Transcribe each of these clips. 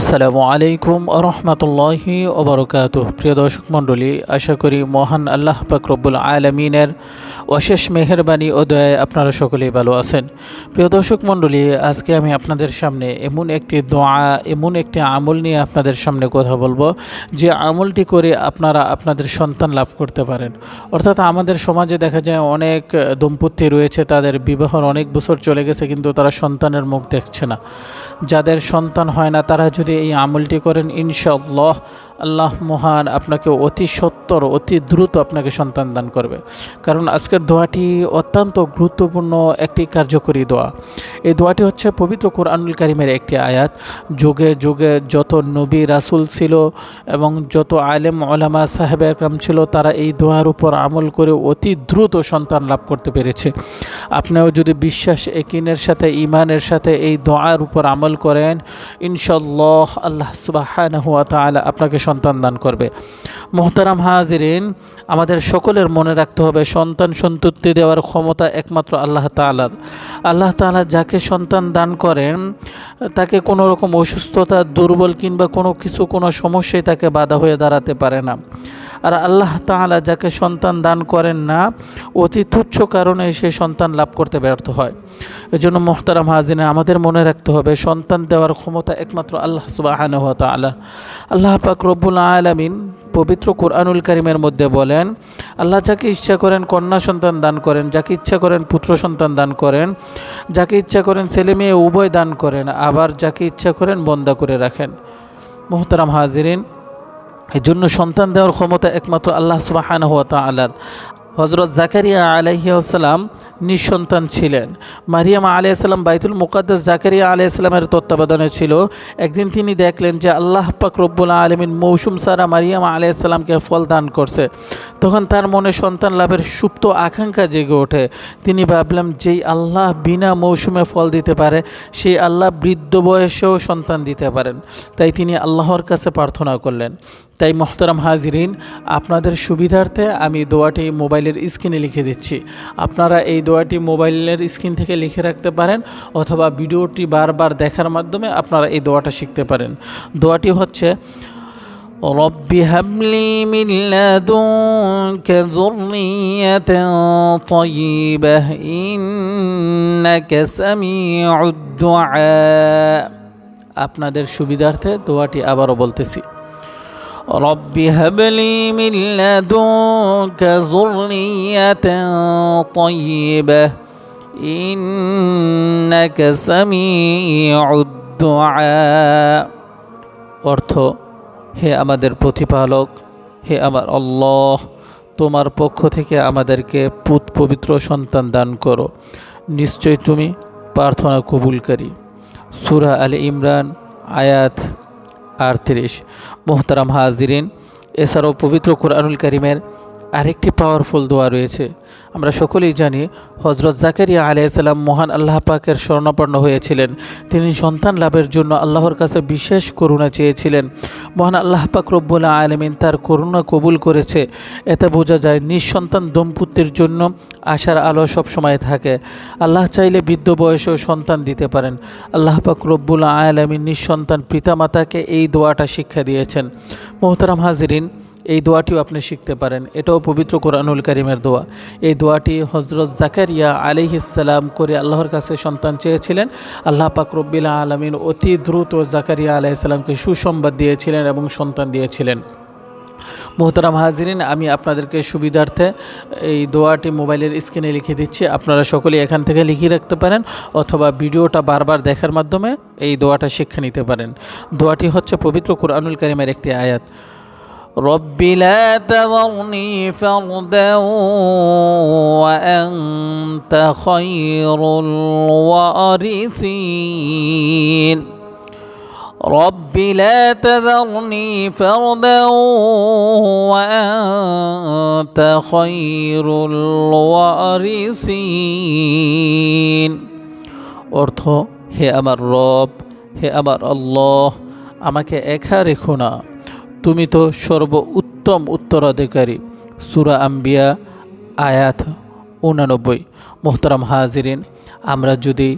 আসসালামু আলাইকুম রহমতুল্লাহি ওবরকাত প্রিয় দর্শক মণ্ডলী, আশা করি মহান আল্লাহ পাকরব্বুল আলমিনের অশেষ মেহরবানি ও দয়ায় আপনারা সকলেই ভালো আছেন। প্রিয় দর্শক মণ্ডলী, আজকে আমি আপনাদের সামনে এমন একটি দোয়া, এমন একটি আমল নিয়ে আপনাদের সামনে কথা বলব, যে আমলটি করে আপনারা আপনাদের সন্তান লাভ করতে পারেন। অর্থাৎ আমাদের সমাজে দেখা যায় অনেক দম্পতি রয়েছে, তাদের বিবাহর অনেক বছর চলে গেছে, কিন্তু তারা সন্তানের মুখ দেখছে না। যাদের সন্তান হয় না, তারা যদি এই আমলটি করেন, ইনশাআল্লাহ, আল্লাহ মহান আপনাকে অতি সত্তর অতি দ্রুত আপনাকে সন্তান দান করবে। কারণ আজকের দোয়াটি অত্যন্ত গুরুত্বপূর্ণ একটি কার্যকরী দোয়া। এই দোয়াটি হচ্ছে পবিত্র কোরআনুল কারিমের একটি আয়াত। যুগে যুগে যত নবী রাসুল ছিল এবং যত আলেম ওলামা সাহেব একরাম ছিল, তারা এই দোয়ার উপর আমল করে অতি দ্রুত সন্তান লাভ করতে পেরেছে। আপনিও যদি বিশ্বাস একিনের সাথে ইমানের সাথে এই দোয়ার উপর আমল করেন ইনশাল্লাহ আল্লাহ সুবাহ তালা আপনাকে সন্তান দান করবে। মোহতারাম হাজিরিন, আমাদের সকলের মনে রাখতে হবে, সন্তান সন্ততি দেওয়ার ক্ষমতা একমাত্র আল্লাহ তালার আল্লাহ তালা যাকে সন্তান দান করেন, তাকে কোনো রকম অসুস্থতা, দুর্বল কিংবা কোনো কিছু, কোনো সমস্যায় তাকে বাধা হয়ে দাঁড়াতে পারে না। আর আল্লাহ তাআলা যাকে সন্তান দান করেন না, অতি তুচ্ছ কারণে সে সন্তান লাভ করতে ব্যর্থ হয়। এজন্য মোহতারাম হাজিনে আমাদের মনে রাখতে হবে, সন্তান দেওয়ার ক্ষমতা একমাত্র আল্লাহ সুবাহান তাআলা। আল্লাহ পাক রব্বুল আলামিন পবিত্র কোরআনুল করিমের মধ্যে বলেন, আল্লাহ যাকে ইচ্ছা করেন কন্যা সন্তান দান করেন, যাকে ইচ্ছা করেন পুত্র সন্তান দান করেন, যাকে ইচ্ছা করেন ছেলে মেয়ে উভয় দান করেন, আবার যাকে ইচ্ছা করেন বন্দা করে রাখেন। মোহতারাম হাজিরিন এই জন্য সন্তান দেওয়ার ক্ষমতা একমাত্র আল্লাহ সুবাহান হুয়া তালার হজরত জাকারিয়া আলাইসালাম নিঃসন্তান ছিলেন। মারিয়াম আলাইসাল্লাম বাইতুল মুকাদ্দাস জাকারিয়া আলাইসাল্লামের তত্ত্বাবধানে ছিল। একদিন তিনি দেখলেন যে আল্লাহ পাক রব্বুল আলমিন মৌসুম সারা মারিয়াম আলাইসাল্লামকে ফল দান করছে। তখন তার মনে সন্তান লাভের সুপ্ত আকাঙ্ক্ষা জেগে ওঠে। তিনি ভাবলাম যেই আল্লাহ বিনা মৌসুমে ফল দিতে পারে, সেই আল্লাহ বৃদ্ধ বয়সেও সন্তান দিতে পারেন। তাই তিনি আল্লাহর কাছে প্রার্থনা করলেন। তাই মোহতারাম হাজিরিন আপনাদের সুবিধার্থে আমি দোয়াটি মোবাইলের স্ক্রিনে লিখে দিচ্ছি আপনারা এই দোয়াটি মোবাইলের স্ক্রিন থেকে লিখে রাখতে পারেন অথবা ভিডিওটি বারবার দেখার মাধ্যমে আপনারা এই দোয়াটা শিখতে পারেন দোয়াটি হচ্ছে رب هب لي من لدنك ذرية طيبة إنك سميع الدعاء আপনাদের সুবিধার্থে দোয়াটি আবারও বলতেছি رب هب لي من لدنك ذرية طيبة إنك سميع الدعاء অর্থ হে আমাদের প্রতিপালক হে আমার আল্লাহ তোমার পক্ষ থেকে আমাদেরকে পুত পবিত্র সন্তান দান করো নিশ্চয় তুমি প্রার্থনা কবুলকারী সুরা আল ইমরান আয়াত আটত্রিশ। মোহতারাম হাজিরিন এছাড়াও পবিত্র কোরআনুল করিমের আরেকটি পাওয়ারফুল দোয়া রয়েছে। আমরা সকলেই জানি হজরত জাকারিয়া আলাইসাল্লাম মহান আল্লাহ পাকের স্বর্ণাপন্ন হয়েছিলেন। তিনি সন্তান লাভের জন্য আল্লাহর কাছে বিশেষ করুণা চেয়েছিলেন। মহান আল্লাহ পাক রব্বুল আলমিন তার করুণা কবুল করেছে। এতে বোঝা যায়, নিঃসন্তান দম্পতির জন্য আশার আলো সবসময় থাকে। আল্লাহ চাইলে বৃদ্ধ বয়সেও সন্তান দিতে পারেন। আল্লাহ পাক রব্বুল আলমিন নিঃসন্তান পিতামাতাকে এই দোয়াটা শিক্ষা দিয়েছেন। মোহতারাম হাজিরিন এই দোয়াটিও আপনি শিখতে পারেন। এটাও পবিত্র কোরআনুল করিমের দোয়া। এই দোয়াটি হজরত জাকারিয়া আলিহিসাল্লাম করে আল্লাহর কাছে সন্তান চেয়েছিলেন। আল্লাহ পাক রব্বিল আলমিন অতি দ্রুত জাকারিয়া আলাইসাল্লামকে সুসংবাদ দিয়েছিলেন এবং সন্তান দিয়েছিলেন। মোহতারাম হাজিরিন, আমি আপনাদেরকে সুবিধার্থে এই দোয়াটি মোবাইলের স্ক্রিনে লিখে দিচ্ছি। আপনারা সকলেই এখান থেকে লিখে রাখতে পারেন অথবা ভিডিওটা বারবার দেখার মাধ্যমে এই দোয়াটা শিক্ষা নিতে পারেন। দোয়াটি হচ্ছে পবিত্র কোরআনুল করিমের একটি আয়াত। رب لا تذرني فردا وأنت خير الوارثين رب لا تذرني فردا وأنت خير الوارثين অর্থ হে আমার রব হে আমার আল্লাহ আমাকে একা রেখো না তুমি তো সর্ব উত্তম উত্তরাধিকারী। সুরা আম্বিয়া, আয়াত উনানব্বই। মোহতারাম হাজিরিন, আমরা যদি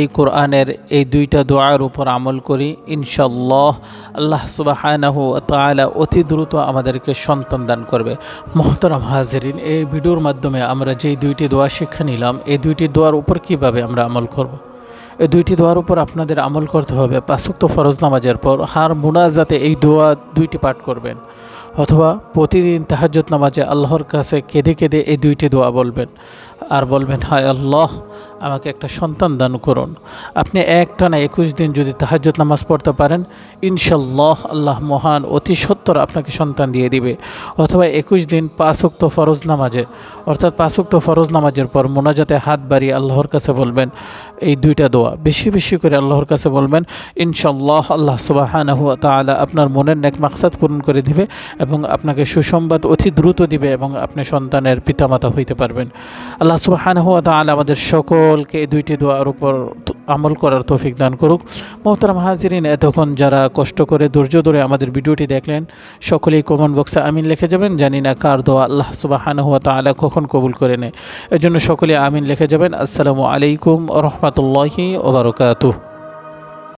এই কোরআনের এই দুইটা দোয়ার উপর আমল করি ইনশাল্লাহ আল্লাহ তাআলা অতি দ্রুত আমাদেরকে সন্তান দান করবে। মোহতারাম হাজরিন, এই ভিডিওর মাধ্যমে আমরা যেই দুইটি দোয়া শিক্ষা নিলাম, এই দুইটি দোয়ার উপর কীভাবে আমরা আমল করব। এই দুইটি দোয়ার উপর আপনাদের আমল করতে হবে। পাঁচক্ত ফরজ নামাজের পর হার মুনাজাতে এই দোয়া দুইটি পাঠ করবেন। অথবা প্রতিদিন তাহাজ্জত নামাজে আল্লাহর কাছে কেঁদে কেঁদে এই দুইটি দোয়া বলবেন। আর বলবেন, হায় আল্লাহ, আমাকে একটা সন্তান দান করুন। আপনি একটানা একুশ দিন যদি তাহাজ্জত নামাজ পড়তে পারেন ইনশাল্লাহ আল্লাহ মহান, অতি সত্তর আপনাকে সন্তান দিয়ে দিবে। অথবা একুশ দিন পাঁচক্ত ফরজ নামাজে, অর্থাৎ পাঁচক্ত ফরজ নামাজের পর মোনাজাতে হাত বাড়িয়ে আল্লাহর কাছে বলবেন এই দুইটা দোয়া। বেশি বেশি করে আল্লাহর কাছে বলবেন ইনশাল্লাহ আল্লাহ সুবাহানাহু তাআলা আপনার মনের নেক মাকসাদ পূরণ করে দিবে এবং আপনাকে সুসংবাদ অতি দ্রুত দিবে এবং আপনি সন্তানের পিতামাতা হইতে পারবেন। আল্লাহ সুবাহানাহু তাহলে আমাদের সকলকে এই দুইটি দোয়ার উপর আমল করার তৌফিক দান করুক। মোহতারাম হাজিরিন, এতক্ষণ যারা কষ্ট করে ধৈর্য ধরে আমাদের ভিডিওটি দেখলেন, সকলেই কমন বক্সে আমিন লিখে যাবেন। জানি না কার দোয়া আল্লাহ সুবাহানাহু তাহলে কখন কবুল করে নেয়। এজন্য সকলে আমিন লিখে যাবেন। আসসালামু আলাইকুম রহমতুল্লাহি ওবরকাতুহ